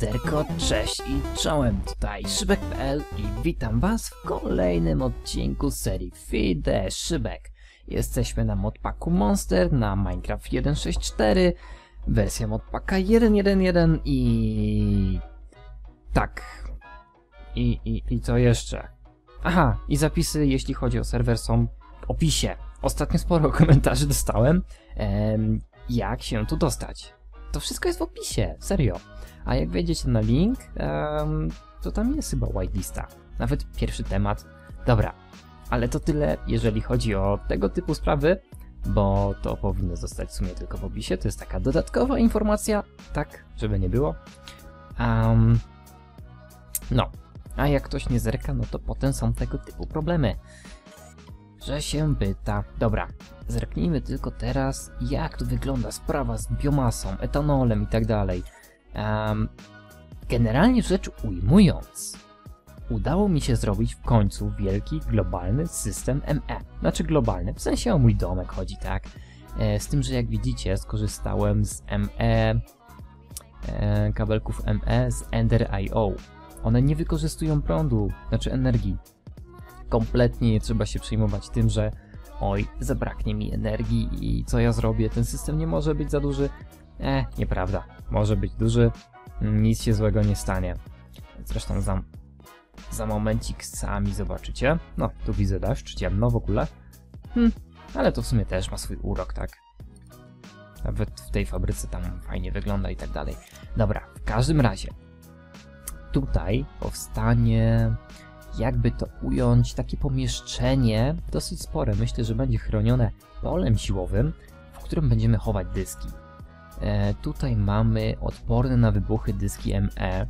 Siemanderko, cześć i czołem, tutaj Szybek.pl i witam was w kolejnym odcinku serii the Szybek. Jesteśmy na modpaku Monster na Minecraft 1.6.4, wersja modpaka 1.1.1 i... tak. I, i, I co jeszcze? Aha, i zapisy jeśli chodzi o serwer są w opisie. Ostatnio sporo komentarzy dostałem, em, jak się tu dostać. To wszystko jest w opisie, serio. A jak wejdziecie na link, em, to tam jest chyba whitelista. Nawet pierwszy temat. Dobra, ale to tyle, jeżeli chodzi o tego typu sprawy, bo to powinno zostać w sumie tylko w opisie. To jest taka dodatkowa informacja, tak, żeby nie było. Em, no, a jak ktoś nie zerka, no to potem są tego typu problemy. Że się pyta. Dobra, zerknijmy tylko teraz, jak tu wygląda sprawa z biomasą, etanolem i tak dalej. Generalnie rzecz ujmując, udało mi się zrobić w końcu wielki, globalny system ME. Znaczy globalny, w sensie o mój domek chodzi, tak? E, z tym, że jak widzicie, skorzystałem z ME, e, kabelków ME z Ender.io. One nie wykorzystują prądu, znaczy energii. Kompletnie nie trzeba się przejmować tym, że oj, zabraknie mi energii i co ja zrobię, ten system nie może być za duży. E, nieprawda, może być duży, nic się złego nie stanie. Zresztą za, za momencik sami zobaczycie. No, tu widzę deszcz, ciemno w ogóle. Hm, ale to w sumie też ma swój urok, tak? Nawet w tej fabryce tam fajnie wygląda i tak dalej. Dobra, w każdym razie. Tutaj powstanie jakby to ująć, takie pomieszczenie dosyć spore. Myślę, że będzie chronione polem siłowym, w którym będziemy chować dyski. E, tutaj mamy odporne na wybuchy dyski ME.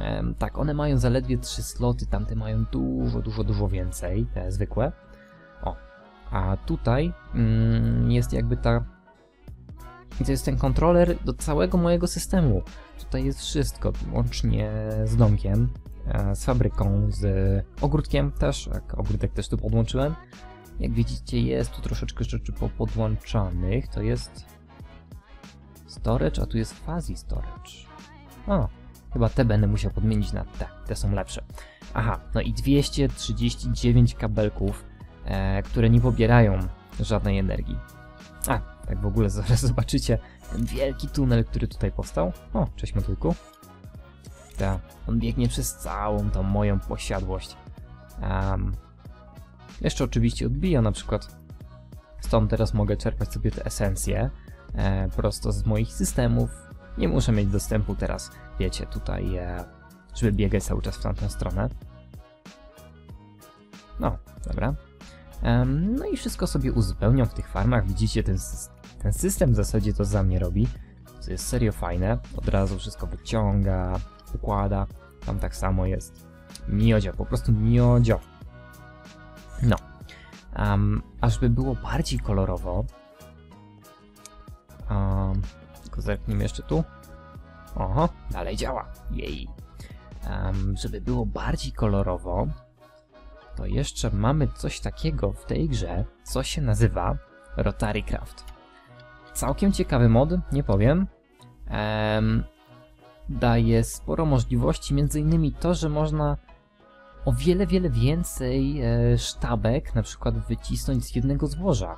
E, tak, one mają zaledwie 3 sloty, tamte mają dużo, dużo, dużo więcej, te zwykłe. O, a tutaj mm, jest jakby ta... To jest ten kontroler do całego mojego systemu. Tutaj jest wszystko, łącznie z domkiem, z fabryką, z ogródkiem też, ogródek też tu podłączyłem. Jak widzicie jest tu troszeczkę rzeczy podłączanych, to jest storage, a tu jest fuzzy storage. O, chyba te będę musiał podmienić na te, te są lepsze. Aha, no i 239 kabelków, e, które nie pobierają żadnej energii. A, tak w ogóle zaraz zobaczycie ten wielki tunel, który tutaj powstał. O, cześć motylku. On biegnie przez całą tą moją posiadłość. Um, jeszcze oczywiście odbija na przykład. Stąd teraz mogę czerpać sobie te esencje e, prosto z moich systemów. Nie muszę mieć dostępu teraz, wiecie, tutaj, e, żeby biegać cały czas w tamtą stronę. No, dobra. Um, no i wszystko sobie uzupełniam w tych farmach. Widzicie, ten, ten system w zasadzie to za mnie robi. Co jest serio fajne. Od razu wszystko wyciąga, układa. Tam tak samo jest. Miodzio, po prostu miodzio. No. Um, ażby było bardziej kolorowo. Um, tylko zerknijmy jeszcze tu. Oho, dalej działa. Jej. Um, żeby było bardziej kolorowo, to jeszcze mamy coś takiego w tej grze, co się nazywa Rotary Craft. Całkiem ciekawy mod, nie powiem. Um, daje sporo możliwości, między innymi to, że można o wiele, wiele więcej e, sztabek na przykład wycisnąć z jednego złoża.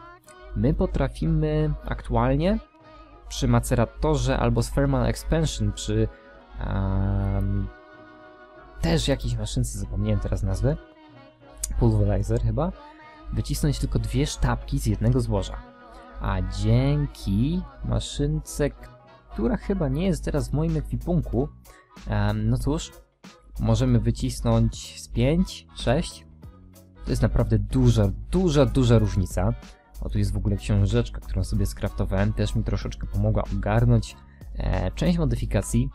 My potrafimy aktualnie przy Maceratorze albo z Thermal Expansion, przy um, też jakiejś maszynce, zapomniałem teraz nazwy, Pulverizer chyba, wycisnąć tylko dwie sztabki z jednego złoża. A dzięki maszynce, która chyba nie jest teraz w moim ekwipunku, no cóż, możemy wycisnąć z 5, 6. To jest naprawdę duża, duża, duża różnica. O, tu jest w ogóle książeczka, którą sobie skraftowałem, też mi troszeczkę pomogła ogarnąć e, część modyfikacji.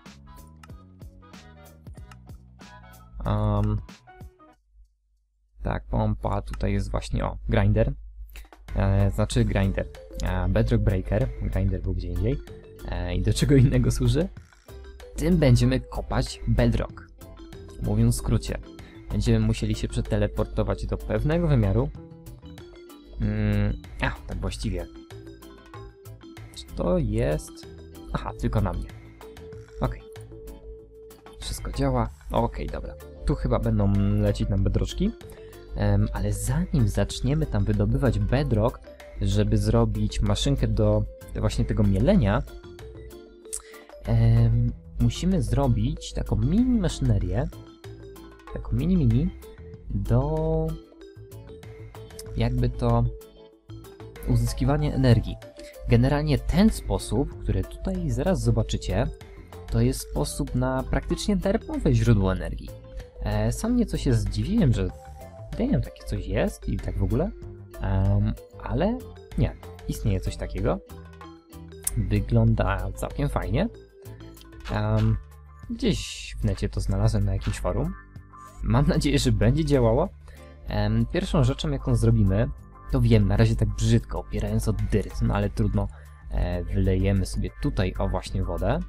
Um, tak, pompa, tutaj jest właśnie, o, grinder. E, znaczy grinder. E, bedrock breaker, grinder był gdzie indziej. E, I do czego innego służy? Tym będziemy kopać bedrock. Mówiąc w skrócie, będziemy musieli się przeteleportować do pewnego wymiaru. Mm, a, tak właściwie. Czy to jest... Aha, tylko na mnie. wszystko działa. Okej, dobra. Tu chyba będą lecieć nam bedroczki. Em, ale zanim zaczniemy tam wydobywać bedrock, żeby zrobić maszynkę do właśnie tego mielenia, musimy zrobić taką mini maszynerię, taką mini mini, do jakby to uzyskiwania energii. Generalnie ten sposób, który tutaj zaraz zobaczycie, to jest sposób na praktycznie darmowe źródło energii. E, sam nieco się zdziwiłem, że wiem, takie coś jest i tak w ogóle, Em, ale nie, istnieje coś takiego. Wygląda całkiem fajnie. Em, gdzieś w necie to znalazłem na jakimś forum. Mam nadzieję, że będzie działało. Em, pierwszą rzeczą, jaką zrobimy, to wiem, na razie tak brzydko, opierając od dyrt, no ale trudno. E, wylejemy sobie tutaj, o właśnie, wodę.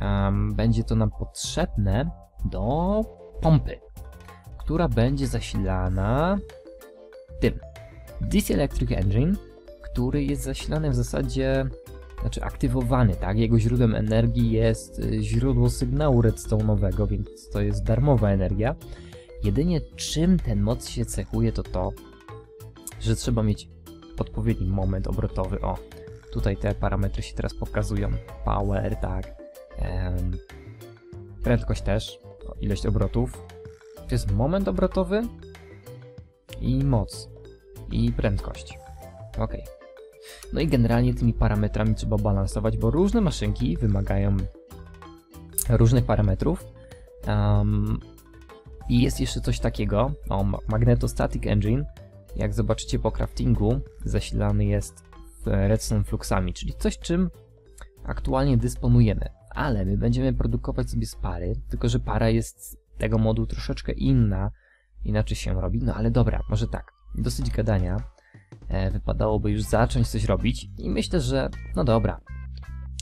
Em, będzie to nam potrzebne do pompy, która będzie zasilana tym. DC Electric Engine, który jest zasilany w zasadzie, znaczy aktywowany, tak? Jego źródłem energii jest y, źródło sygnału redstone'owego, więc to jest darmowa energia. Jedynie czym ten moc się cechuje, to to, że trzeba mieć odpowiedni moment obrotowy. O, tutaj te parametry się teraz pokazują. Power, tak. Em, prędkość też, o, ilość obrotów. To jest moment obrotowy i moc. I prędkość. Ok. No i generalnie tymi parametrami trzeba balansować, bo różne maszynki wymagają różnych parametrów. Um, I jest jeszcze coś takiego, o, ma- Magnetostatic Engine, jak zobaczycie po craftingu, zasilany jest w redstone fluxami, czyli coś czym aktualnie dysponujemy. Ale my będziemy produkować sobie z pary, tylko że para jest tego modu troszeczkę inna, inaczej się robi. No ale dobra, może tak, dosyć gadania. E, wypadałoby już zacząć coś robić i myślę, że no dobra,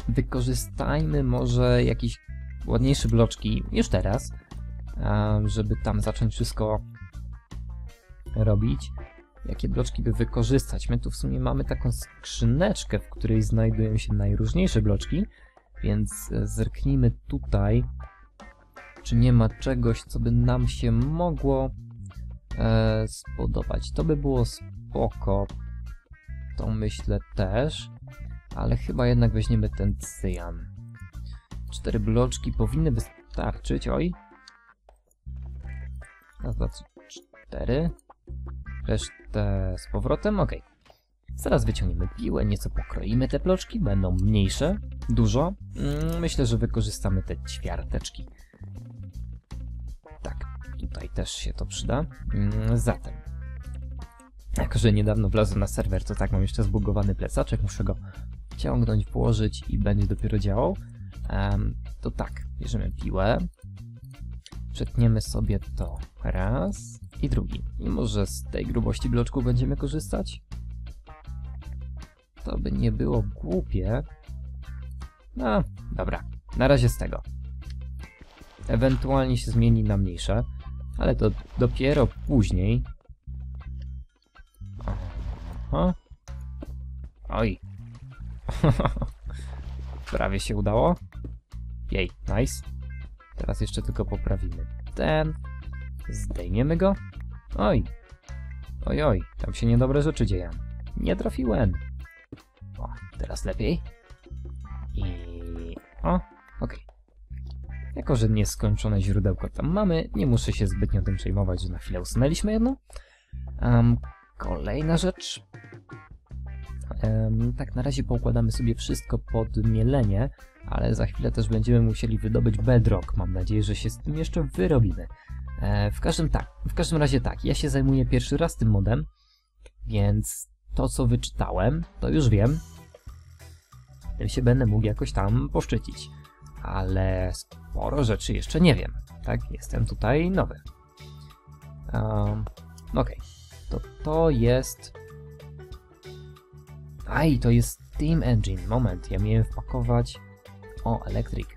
wykorzystajmy może jakieś ładniejsze bloczki już teraz, żeby tam zacząć wszystko robić. Jakie bloczki by wykorzystać? My tu w sumie mamy taką skrzyneczkę, w której znajdują się najróżniejsze bloczki, więc e, zerknijmy tutaj, czy nie ma czegoś, co by nam się mogło e, spodobać. To by było spoko, to myślę też, ale chyba jednak weźmiemy ten cyjan. Cztery bloczki powinny wystarczyć, oj. Raz, dwa, trzy, cztery. Resztę z powrotem, ok. Zaraz wyciągniemy piłę, nieco pokroimy te bloczki, będą mniejsze, dużo. Mm, Myślę, że wykorzystamy te ćwiarteczki. Tak, tutaj też się to przyda. Mm, Zatem, jako że niedawno wlazłem na serwer, to tak mam jeszcze zbugowany plecaczek, muszę go ciągnąć, włożyć i będzie dopiero działał. Em, to tak, bierzemy piłę, przetniemy sobie to raz i drugi. I może z tej grubości bloczku będziemy korzystać? To by nie było głupie. No, dobra, na razie z tego. Ewentualnie się zmieni na mniejsze, ale to dopiero później. Aha. Oj. Prawie się udało. Jej, nice. Teraz jeszcze tylko poprawimy ten. Zdejmiemy go. Oj. Oj, oj, tam się niedobre rzeczy dzieją. Nie trafiłem. O, teraz lepiej. I... O, okej. Jako, że nieskończone źródełko tam mamy, nie muszę się zbytnio tym przejmować, że na chwilę usunęliśmy jedno. Em, kolejna rzecz. Tak, na razie poukładamy sobie wszystko pod mielenie, ale za chwilę też będziemy musieli wydobyć bedrock. Mam nadzieję, że się z tym jeszcze wyrobimy. E, w każdym tak, w każdym razie tak, ja się zajmuję pierwszy raz tym modem, więc to co wyczytałem, to już wiem. Tym się będę mógł jakoś tam poszczycić. Ale sporo rzeczy jeszcze nie wiem. Tak, jestem tutaj nowy. Um, Okej, to to jest... Aj, to jest Steam Engine. Moment, ja miałem wpakować... O, Electric.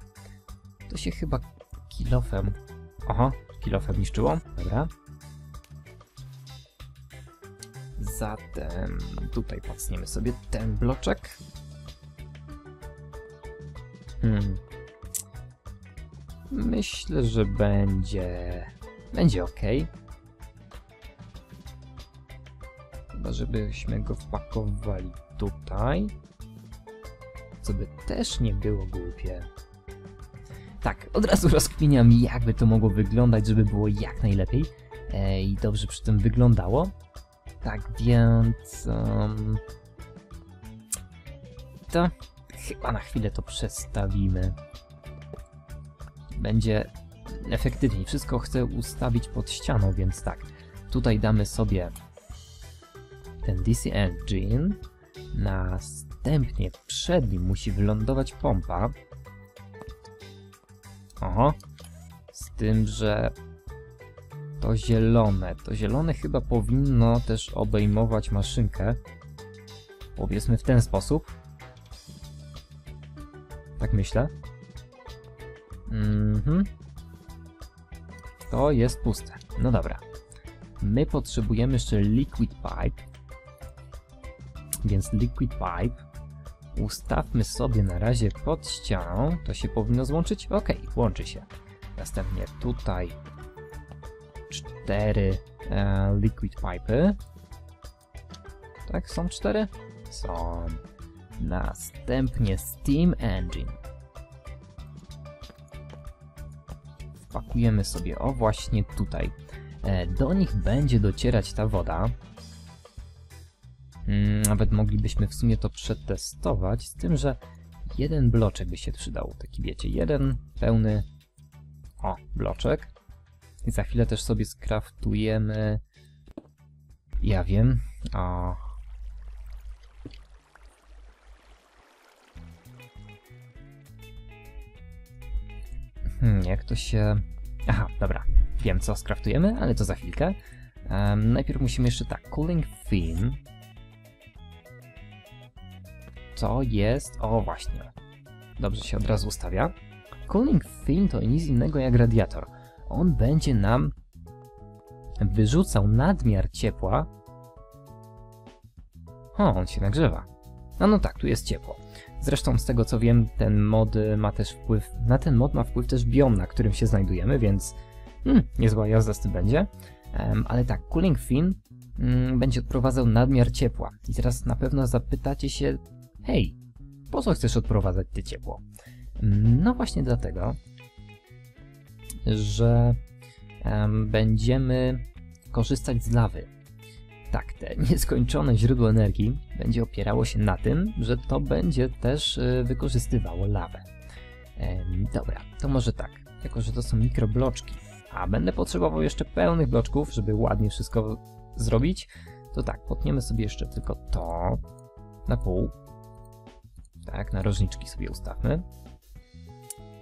To się chyba kilofem... Aha, kilofem niszczyło. Dobra. Zatem tutaj pacniemy sobie ten bloczek. Hmm. Myślę, że będzie... będzie ok. Chyba, żebyśmy go wpakowali tutaj. Co by też nie było głupie. Tak, od razu rozkminiam, jakby to mogło wyglądać, żeby było jak najlepiej e, i dobrze przy tym wyglądało. Tak więc... Um, to chyba na chwilę to przestawimy. Będzie efektywniej. Wszystko chcę ustawić pod ścianą, więc tak. Tutaj damy sobie ten DC Engine. Następnie przed nim musi wylądować pompa. Oho. Z tym, że to zielone. To zielone chyba powinno też obejmować maszynkę. Powiedzmy w ten sposób. Tak myślę. Mhm. To jest puste. No dobra. My potrzebujemy jeszcze liquid pipe. Więc liquid pipe ustawmy sobie na razie pod ścianą. To się powinno złączyć? Ok, łączy się. Następnie tutaj cztery e, liquid pipe. Tak, są cztery? Są. Następnie Steam Engine. Wpakujemy sobie, o właśnie tutaj. E, do nich będzie docierać ta woda. Mm, nawet moglibyśmy w sumie to przetestować, z tym, że jeden bloczek by się przydał. Taki wiecie, jeden pełny o, bloczek. I za chwilę też sobie skraftujemy ja wiem, o, Hmm, jak to się... Aha, dobra. Wiem, co skraftujemy, ale to za chwilkę. Um, najpierw musimy jeszcze tak, cooling fin. To jest... O, właśnie. Dobrze się od razu ustawia. Cooling fin to nic innego jak radiator. On będzie nam wyrzucał nadmiar ciepła. O, on się nagrzewa. No, no tak, tu jest ciepło. Zresztą z tego co wiem, ten mod ma też wpływ, na ten mod ma wpływ też biom, na którym się znajdujemy, więc hmm, niezła jazda z tym będzie. Um, ale tak, Cooling Fin um, będzie odprowadzał nadmiar ciepła. I teraz na pewno zapytacie się, hej, po co chcesz odprowadzać te ciepło? Um, no właśnie dlatego, że będziemy korzystać z lawy tak, te nieskończone źródło energii będzie opierało się na tym, że to będzie też y, wykorzystywało lawę. dobra, to może tak, jako że to są mikrobloczki, a będę potrzebował jeszcze pełnych bloczków, żeby ładnie wszystko zrobić, to tak, potniemy sobie jeszcze tylko to na pół. Tak, narożniczki sobie ustawmy.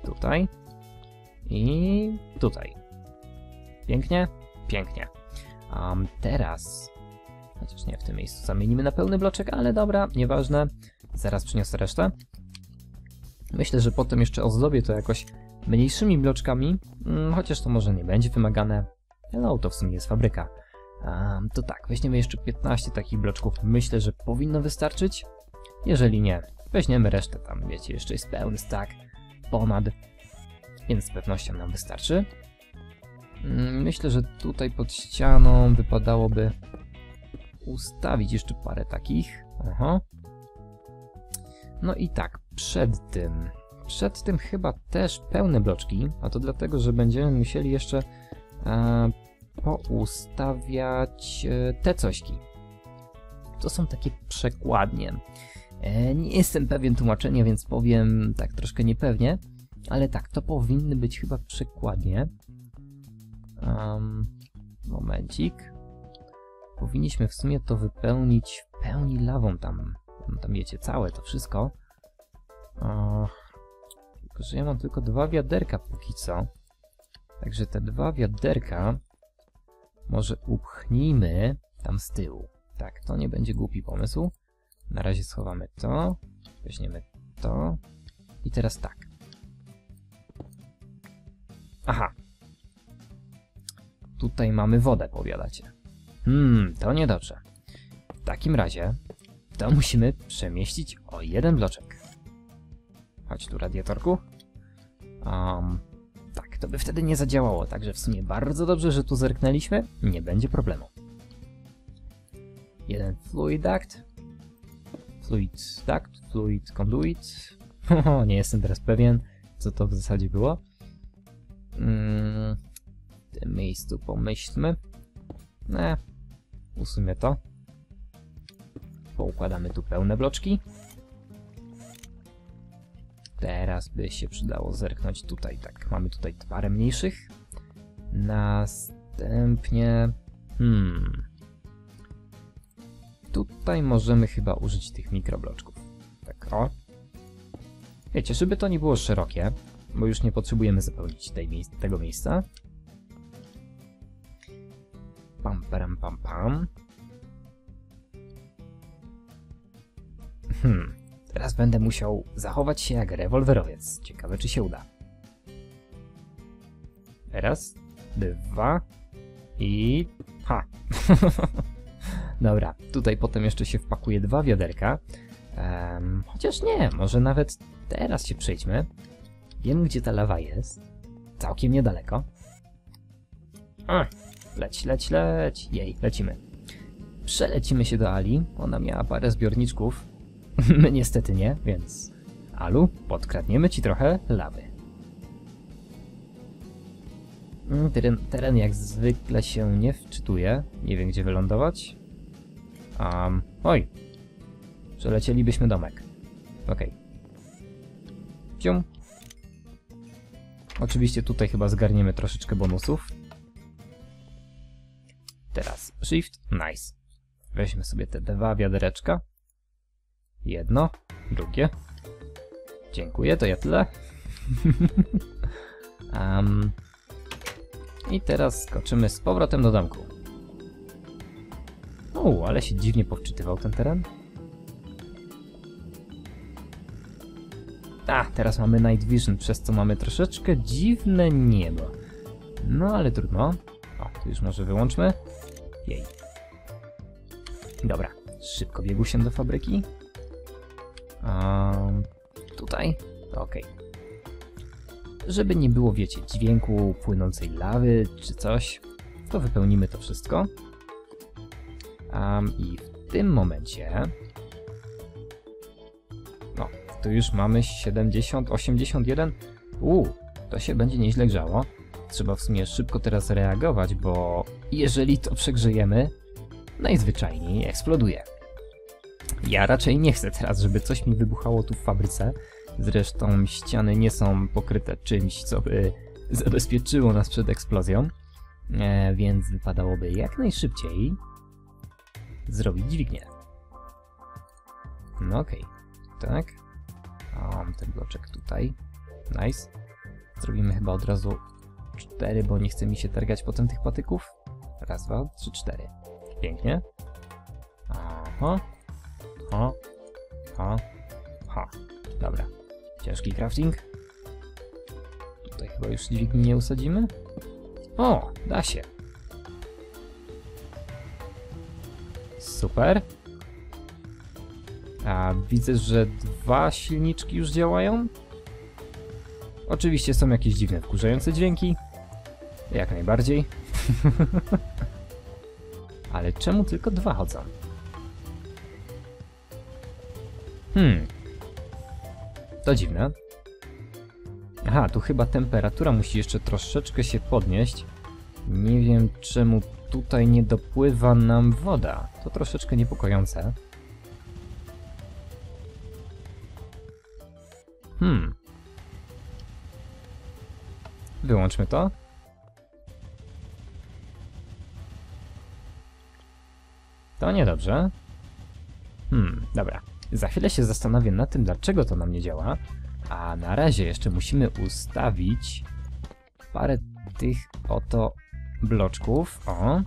Tutaj. I tutaj. Pięknie? Pięknie. Um, teraz Chociaż nie, w tym miejscu zamienimy na pełny bloczek, ale dobra, nieważne. Zaraz przyniosę resztę. Myślę, że potem jeszcze ozdobię to jakoś mniejszymi bloczkami, mm, chociaż to może nie będzie wymagane. Hello, to w sumie jest fabryka. Um, to tak, weźmiemy jeszcze 15 takich bloczków. Myślę, że powinno wystarczyć. Jeżeli nie, weźmiemy resztę tam, wiecie, jeszcze jest pełny stack, ponad, więc z pewnością nam wystarczy. Mm, myślę, że tutaj pod ścianą wypadałoby ustawić jeszcze parę takich. Aha. No i tak, przed tym. Przed tym chyba też pełne bloczki, a to dlatego, że będziemy musieli jeszcze e, poustawiać e, te cośki. To są takie przekładnie. E, nie jestem pewien tłumaczenia, więc powiem tak troszkę niepewnie, ale tak, to powinny być chyba przekładnie. Um, momencik powinniśmy w sumie to wypełnić w pełni lawą tam. Tam wiecie, całe to wszystko. O, tylko, że ja mam tylko dwa wiaderka póki co. Także te dwa wiaderka może upchnijmy tam z tyłu. Tak, to nie będzie głupi pomysł. Na razie schowamy to, weźmiemy to i teraz tak. Aha. Tutaj mamy wodę, powiadacie. Hmm, to niedobrze. W takim razie to musimy przemieścić o jeden bloczek. Chodź tu, radiatorku. Um, to by wtedy nie zadziałało, także w sumie bardzo dobrze, że tu zerknęliśmy, nie będzie problemu. Jeden fluid duct, fluid duct, fluid conduit, nie jestem teraz pewien, co to w zasadzie było. Mm, w tym miejscu pomyślmy. Ne, usuńmy to. Poukładamy tu pełne bloczki. Teraz by się przydało zerknąć tutaj, tak, mamy tutaj parę mniejszych. Następnie... Hmm... Tutaj możemy chyba użyć tych mikrobloczków. Tak, o. Wiecie, żeby to nie było szerokie, bo już nie potrzebujemy zapełnić mie tego miejsca. Pam, pam, pam, pam. Hmm, teraz będę musiał zachować się jak rewolwerowiec. Ciekawe, czy się uda. Raz, dwa i... Ha! Dobra, tutaj potem jeszcze się wpakuje dwa wiaderka. Um, chociaż nie, może nawet teraz się przejdźmy. Wiem, gdzie ta lawa jest. Całkiem niedaleko. A, leć, leć, leć. Jej, lecimy. Przelecimy się do Ali. Ona miała parę zbiorniczków. My niestety nie, więc... Alu, podkradniemy ci trochę lawy. Mm, Teren, teren jak zwykle się nie wczytuje. Nie wiem, gdzie wylądować. Um, oj. Przelecielibyśmy domek. Okej. Okay. Pium. Oczywiście tutaj chyba zgarniemy troszeczkę bonusów. Teraz shift, nice. Weźmy sobie te dwa wiadereczka. Jedno, drugie. Dziękuję, to ja tyle. um, I teraz skoczymy z powrotem do domku. O, ale się dziwnie powczytywał ten teren. A, teraz mamy Night Vision, przez co mamy troszeczkę dziwne niebo. No, ale trudno. O, tu już może wyłączmy. Jej. Dobra, szybko biegł się do fabryki. Um, tutaj? Okej. Okay. Żeby nie było, wiecie, dźwięku płynącej lawy czy coś, to wypełnimy to wszystko. Um, I w tym momencie tu już mamy 70, 81. Uuu, to się będzie nieźle grzało. Trzeba w sumie szybko teraz reagować, bo jeżeli to przegrzejemy, najzwyczajniej eksploduje. Ja raczej nie chcę teraz, żeby coś mi wybuchało tu w fabryce. Zresztą ściany nie są pokryte czymś, co by zabezpieczyło nas przed eksplozją. E, więc wypadałoby jak najszybciej zrobić dźwignię. No okej, okay. tak. Mam ten bloczek tutaj. Nice. Zrobimy chyba od razu cztery, bo nie chce mi się targać potem tych patyków. Raz, dwa, trzy, cztery. Pięknie. Aha. Ha. Ha. Ha. Dobra. Ciężki crafting. Tutaj chyba już dźwigni nie usadzimy. O, da się. Super. A widzę, że dwa silniczki już działają. Oczywiście są jakieś dziwne, wkurzające dźwięki. Jak najbardziej. Ale czemu tylko dwa chodzą? Hmm. To dziwne. Aha, tu chyba temperatura musi jeszcze troszeczkę się podnieść. Nie wiem czemu tutaj nie dopływa nam woda. To troszeczkę niepokojące. Hmm. Wyłączmy to. To niedobrze. Hmm, dobra. Za chwilę się zastanowię nad tym, dlaczego to nam nie działa. A na razie jeszcze musimy ustawić parę tych oto bloczków. O.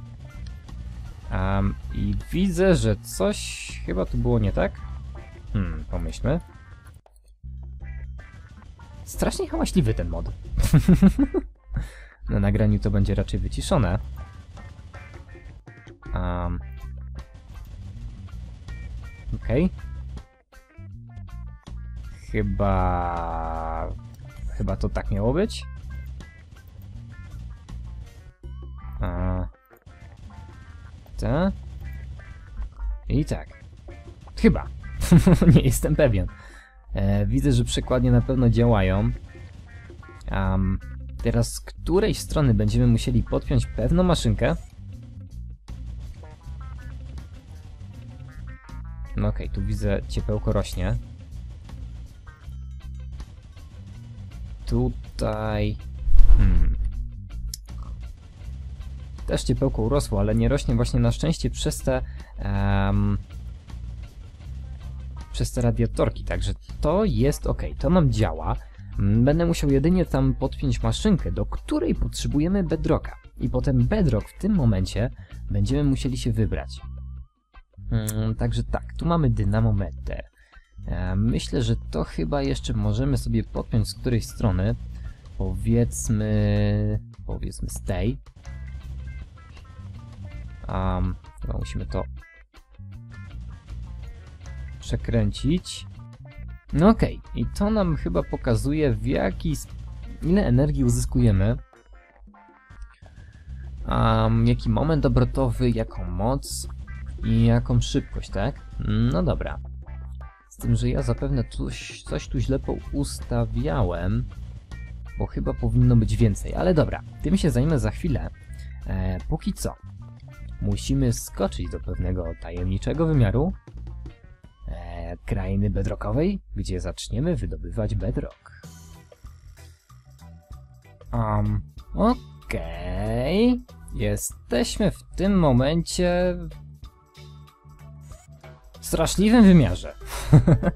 Um, I widzę, że coś chyba tu było nie tak. Hmm, pomyślmy. Strasznie hałaśliwy ten mod. Na nagraniu to będzie raczej wyciszone. Um. Okej. Okay. Chyba... Chyba to tak miało być. Ta. I tak. Chyba. Nie jestem pewien. E, widzę, że przekładnie na pewno działają. Um, teraz z której strony będziemy musieli podpiąć pewną maszynkę? No okej, tu widzę ciepełko rośnie. Tutaj... Też ciepełko urosło, ale nie rośnie właśnie na szczęście przez te... em, przez te radiatorki, także to jest ok, to nam działa. Mm, Będę musiał jedynie tam podpiąć maszynkę, do której potrzebujemy bedrocka. I potem bedrock w tym momencie będziemy musieli się wybrać. Mm, Także tak, tu mamy dynamometer. E, Myślę, że to chyba jeszcze możemy sobie podpiąć z którejś strony. Powiedzmy... Powiedzmy z tej. Um, chyba musimy to przekręcić. No okej, i to nam chyba pokazuje w jaki... ile energii uzyskujemy. Um, jaki moment obrotowy, jaką moc i jaką szybkość, tak? No dobra. Z tym, że ja zapewne coś, coś tu źle ustawiałem, bo chyba powinno być więcej, ale dobra, tym się zajmę za chwilę. E, póki co, musimy skoczyć do pewnego tajemniczego wymiaru, e, krainy bedrockowej, gdzie zaczniemy wydobywać bedrock. Um, okej. Jesteśmy w tym momencie w straszliwym wymiarze.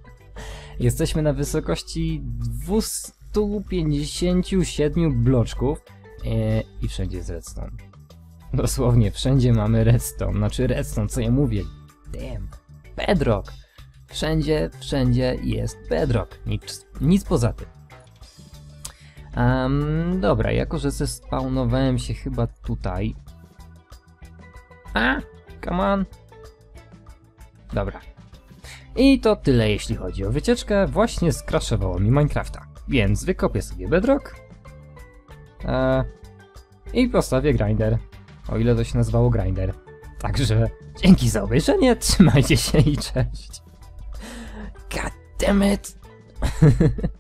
Jesteśmy na wysokości 257 bloczków e, i wszędzie jest redstone. Dosłownie wszędzie mamy redstone, znaczy redstone, co ja mówię. Damn. Bedrock. Wszędzie, wszędzie jest bedrock. Nic, nic poza tym. Um, dobra, jako że zespawnowałem się chyba tutaj. A, come on. Dobra. I to tyle jeśli chodzi o wycieczkę. Właśnie skraszowało mi Minecrafta. Więc wykopię sobie bedrock. E, I postawię grinder. O ile to się nazywało grinder. Także dzięki za obejrzenie, trzymajcie się i cześć. God damn it!